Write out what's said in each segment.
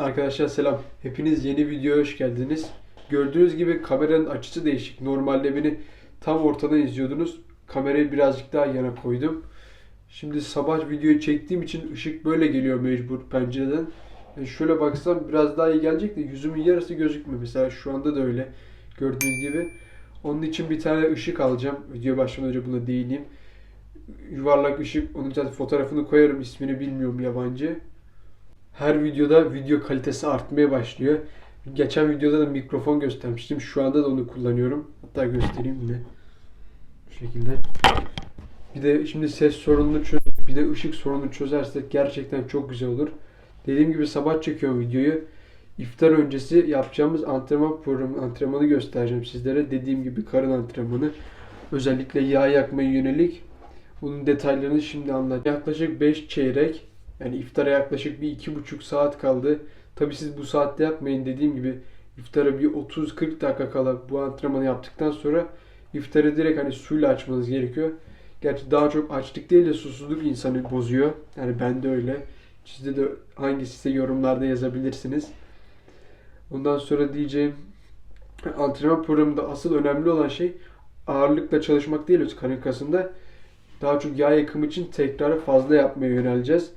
Arkadaşlar selam. Hepiniz yeni videoya hoş geldiniz. Gördüğünüz gibi kameranın açısı değişik. Normalde beni tam ortadan izliyordunuz. Kamerayı birazcık daha yana koydum. Şimdi sabah videoyu çektiğim için ışık böyle geliyor mecbur pencereden. E şöyle baksam biraz daha iyi gelecek de yüzümün yarısı gözükmüyor. Mesela şu anda da öyle. Gördüğünüz gibi. Onun için bir tane ışık alacağım. Video başlamadan önce buna değineyim. Yuvarlak ışık. Onun zaten fotoğrafını koyarım. İsmini bilmiyorum yabancı her videoda video kalitesi artmaya başlıyor. Geçen videoda da mikrofon göstermiştim. Şu anda da onu kullanıyorum. Hatta göstereyim yine. Bu şekilde. Bir de şimdi ses sorununu çöz, bir de ışık sorununu çözersek gerçekten çok güzel olur. Dediğim gibi sabah çekiyorum videoyu. İftar öncesi yapacağımız antrenman programı, antrenmanı göstereceğim sizlere. Dediğim gibi karın antrenmanı. Özellikle yağ yakmaya yönelik. Bunun detaylarını şimdi anlatacağım. Yaklaşık 5 çeyrek yani iftara yaklaşık bir iki buçuk saat kaldı. Tabi siz bu saatte yapmayın dediğim gibi iftara bir 30-40 dakika kala bu antrenmanı yaptıktan sonra iftarı direkt hani suyla açmanız gerekiyor. Gerçi daha çok açlık değil de susuzluk insanı bozuyor. Yani ben de öyle. Sizde de hangisi ise yorumlarda yazabilirsiniz. Ondan sonra diyeceğim antrenman programında asıl önemli olan şey ağırlıkla çalışmak değil karın kasında. Daha çok yağ yakımı için tekrarı fazla yapmaya yöneleceğiz.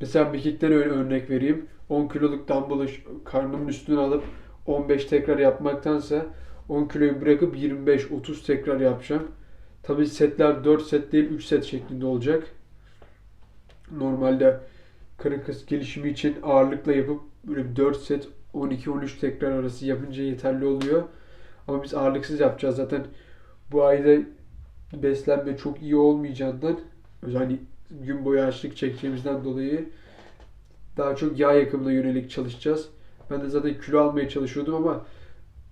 Mesela mekikten öyle örnek vereyim. 10 kiloluk dumbbell'ı karnımın üstüne alıp 15 tekrar yapmaktansa 10 kiloyu bırakıp 25-30 tekrar yapacağım. Tabi setler 4 set değil 3 set şeklinde olacak. Normalde karın kas gelişimi için ağırlıkla yapıp böyle 4 set 12-13 tekrar arası yapınca yeterli oluyor. Ama biz ağırlıksız yapacağız zaten. Bu ayda beslenme çok iyi olmayacağından özellikle gün boyu açlık çekeceğimizden dolayı daha çok yağ yakımına yönelik çalışacağız. Ben de zaten kilo almaya çalışıyordum ama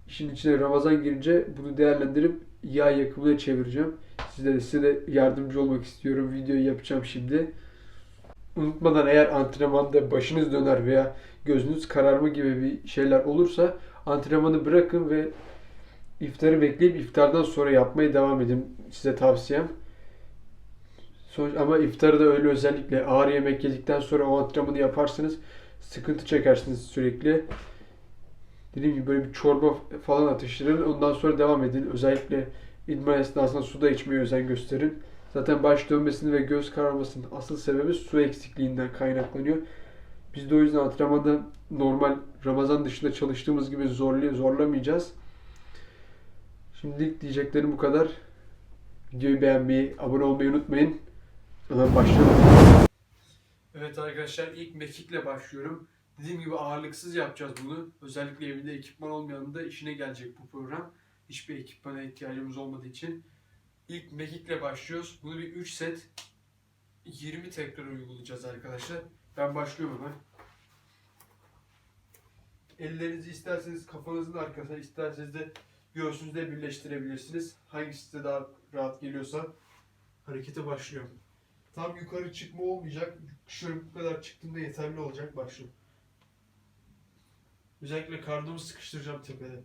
işin içine Ramazan girince bunu değerlendirip yağ yakımına çevireceğim. Size de, size de yardımcı olmak istiyorum. Videoyu yapacağım şimdi. Unutmadan eğer antrenmanda başınız döner veya gözünüz kararma gibi bir şeyler olursa antrenmanı bırakın ve iftarı bekleyip iftardan sonra yapmaya devam edin. Size tavsiyem. Sonuç, ama iftarı da öyle özellikle ağır yemek yedikten sonra o antrenmanı yaparsınız. Sıkıntı çekersiniz sürekli. Dediğim gibi böyle bir çorba falan atıştırın. Ondan sonra devam edin. Özellikle idman esnasında su da içmeye özen gösterin. Zaten baş dönmesinin ve göz kararmasının asıl sebebi su eksikliğinden kaynaklanıyor. Biz de o yüzden antrenmanda normal Ramazan dışında çalıştığımız gibi zorlay zorlamayacağız. Şimdilik diyeceklerim bu kadar. Videoyu beğenmeyi, abone olmayı unutmayın. Hemen başlayalım. Evet arkadaşlar ilk mekikle başlıyorum. Dediğim gibi ağırlıksız yapacağız bunu. Özellikle evinde ekipman olmayanında işine gelecek bu program. Hiçbir ekipmana ihtiyacımız olmadığı için. İlk mekikle başlıyoruz. Bunu bir 3 set 20 tekrar uygulayacağız arkadaşlar. Ben başlıyorum hemen. Ellerinizi isterseniz kafanızın arkasına, isterseniz de göğsünüzde birleştirebilirsiniz. Hangisi size daha rahat geliyorsa harekete başlıyorum. Tam yukarı çıkma olmayacak. Şöyle bu kadar çıktığımda yeterli olacak. Başlıyorum. Özellikle karnımı sıkıştıracağım tepede.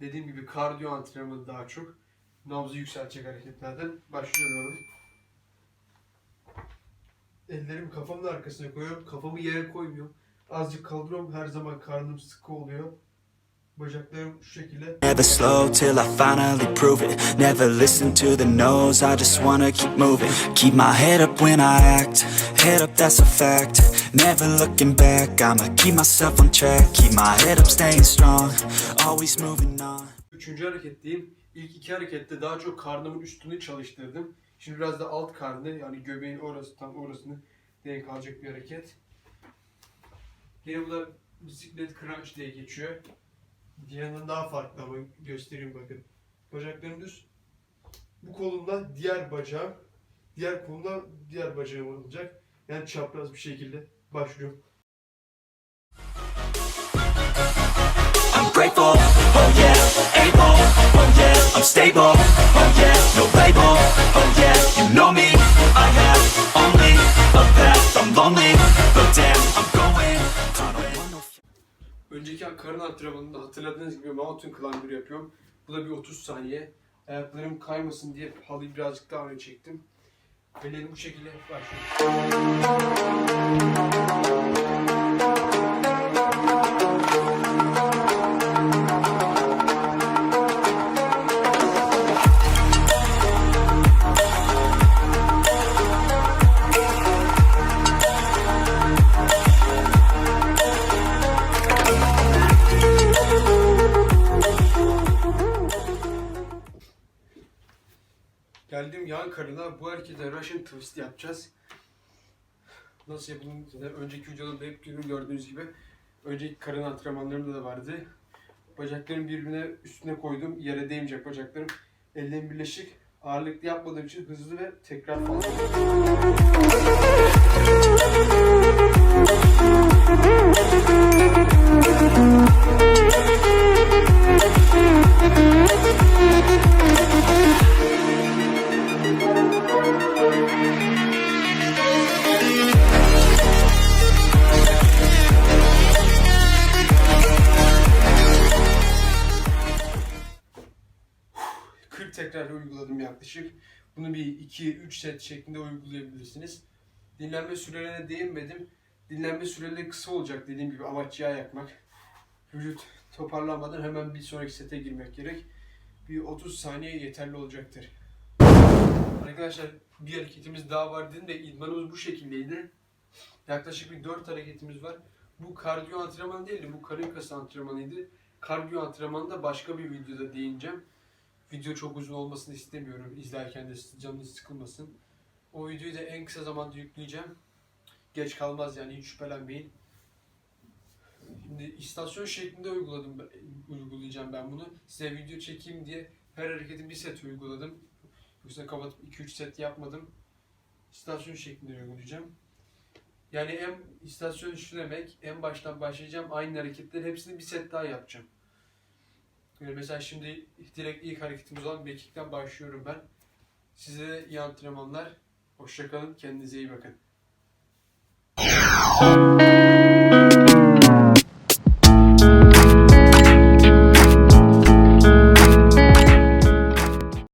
Dediğim gibi kardiyo antrenmanı daha çok. Nabzı yükseltecek hareketlerden. Başlıyorum. Ellerimi kafamın arkasına koyuyorum. Kafamı yere koymuyorum. Azıcık kaldırıyorum. Her zaman karnım sıkı oluyor. Bacaklarım şu şekilde. Never slow till I finally prove it. Never listen to the no's, I just wanna keep moving. Keep my head up when I act, head up, that's a fact. Never looking back, I'ma keep myself on track. Keep my head up, staying strong, always moving on. Üçüncü hareketteyim. İlk iki harekette daha çok karnımın üstünü çalıştırdım. Şimdi biraz da alt karnı yani göbeğin orası tam orasını denk alacak bir hareket. Yine bu da bisiklet crunch diye geçiyor. Diğerinden daha farklı ama göstereyim bakın. Bacaklarım düz. Bu kolumla diğer bacağım, diğer kolumla diğer bacağım olacak. Yani çapraz bir şekilde başlıyorum. I'm grateful, oh yeah, able, oh yeah, I'm stable, oh yeah, no label, oh yeah, you know me, I have only a path, I'm lonely, but damn, I'm going, I don't want no Önceki karın antrenmanında hatırladığınız gibi mountain climber yapıyorum. Bu da bir 30 saniye. Ayaklarım kaymasın diye halıyı birazcık daha öne çektim. Ellerim bu şekilde başlıyor. Geldim yan karına bu harekete Russian twist yapacağız. Nasıl yapıldığını önceki videoda hep gördüğünüz gibi önceki karın antrenmanlarımda da vardı. Bacaklarımı birbirine üstüne koydum. Yere değmeyecek bacaklarım. Ellerim birleşik. Ağırlıklı yapmadığım için hızlı ve tekrar fazla. Uf, 40 tekrar uyguladım yaklaşık. Bunu bir 2-3 set şeklinde uygulayabilirsiniz. Dinlenme sürelerine değinmedim. Dinlenme süreleri kısa olacak dediğim gibi amaç yağ yakmak. Vücut toparlanmadan hemen bir sonraki sete girmek gerek. Bir 30 saniye yeterli olacaktır. Arkadaşlar bir hareketimiz daha var dedim de idmanımız bu şekildeydi. Yaklaşık bir 4 hareketimiz var. Bu kardiyo antrenmanı değildi, bu karın kası antrenmanıydı. Kardiyo antrenmanında başka bir videoda değineceğim. Video çok uzun olmasını istemiyorum. İzlerken de canınız sıkılmasın. O videoyu da en kısa zamanda yükleyeceğim. Geç kalmaz yani hiç şüphelenmeyin. Şimdi istasyon şeklinde uyguladım uygulayacağım ben bunu. Size video çekeyim diye her hareketin bir set uyguladım. Yoksa kapatıp 2-3 set yapmadım. İstasyon şeklinde uygulayacağım. Yani en istasyon şu demek, en baştan başlayacağım. Aynı hareketleri hepsini bir set daha yapacağım. Yani mesela şimdi direkt ilk hareketimiz olan mekikten başlıyorum ben. Size iyi antrenmanlar. Hoşçakalın. Kendinize iyi bakın.